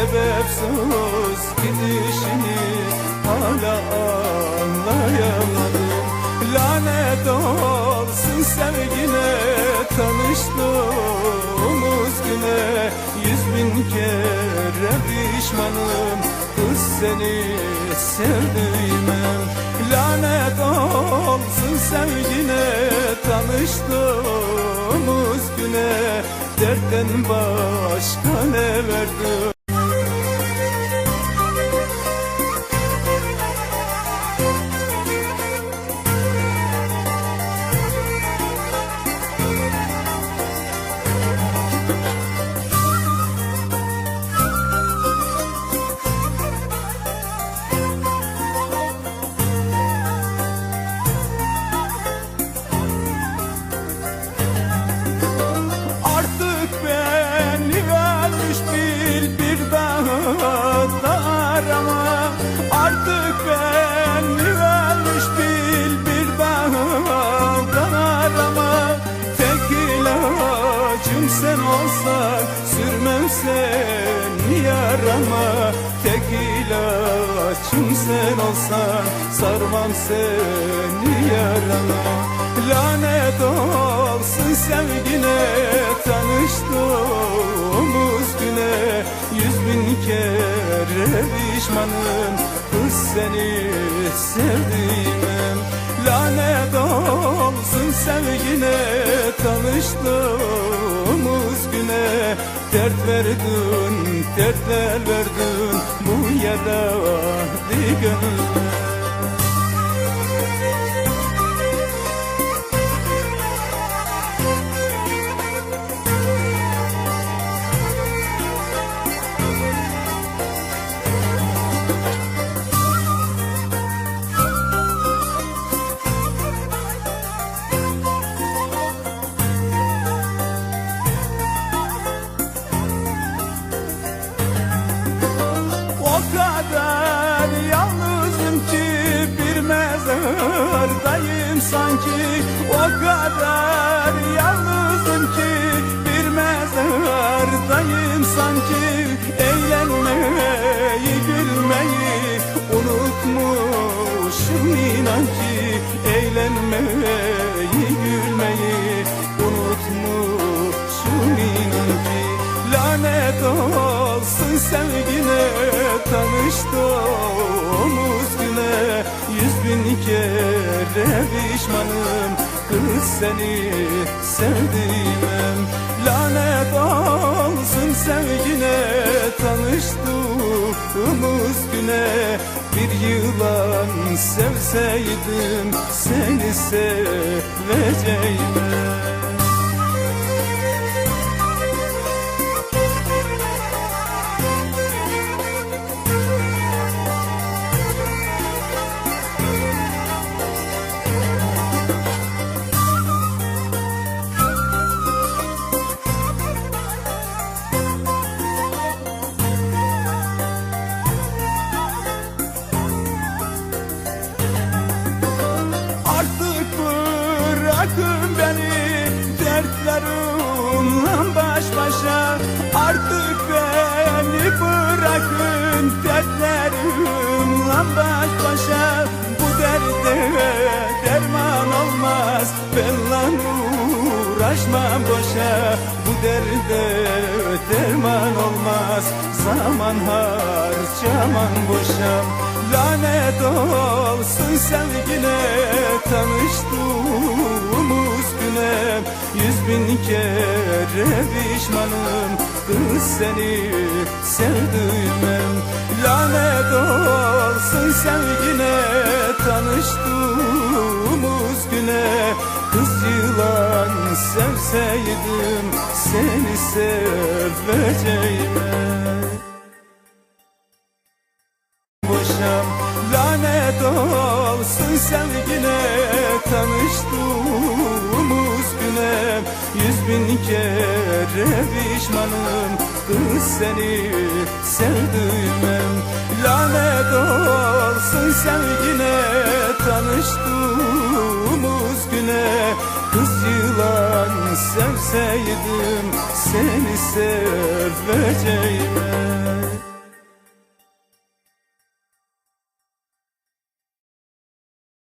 sebepsiz gidişini hala anlayamadım. Lanet olsun sevgine tanıştığımız güne Yüz bin kere pişmanım. Kız seni sevdiğime Lanet olsun sevgine tanıştığımız güne Dertten başka ne verdim yarama Tek ilacım sen olsan sarmam seni yarama. Lanet olsun sevgine tanıştığımız güne Yüz bin kere pişmanım kız seni sevdiğime. Lanet olsun sevgine tanıştığımız güne Dert verdin, dertler verdin bu yaralı gönlüme mezardayım sanki O kadar yalnızım ki bir mezardayım sanki Eğlenmeyi Lanet olsun sevgine tanıştığımız güne. Yüz bin kere pişmanım kız seni sevdiğime Lanet olsun sevgine tanıştığımız güne. Bir yılan sevseydim seni seveceğime Artık beni bırakın dertlerimle baş başa. Bu derde derman olmaz benle uğraşma boşa. Bu derde derman olmaz zaman harcaman boşa. Lanet olsun sevgine tanıştığımız bin kere pişmanım. Kız seni sevdiğime Lanet olsun sevgine tanıştığımız güne. Kız yılan sevseydim seni seveceğime. Boşam. Lanet olsun sevgine tanıştığımız Yüz bin kere pişmanım kız seni sevdiğime Lanet olsun sevgine tanıştığımız güne. Kız yılan sevseydim seni seveceğime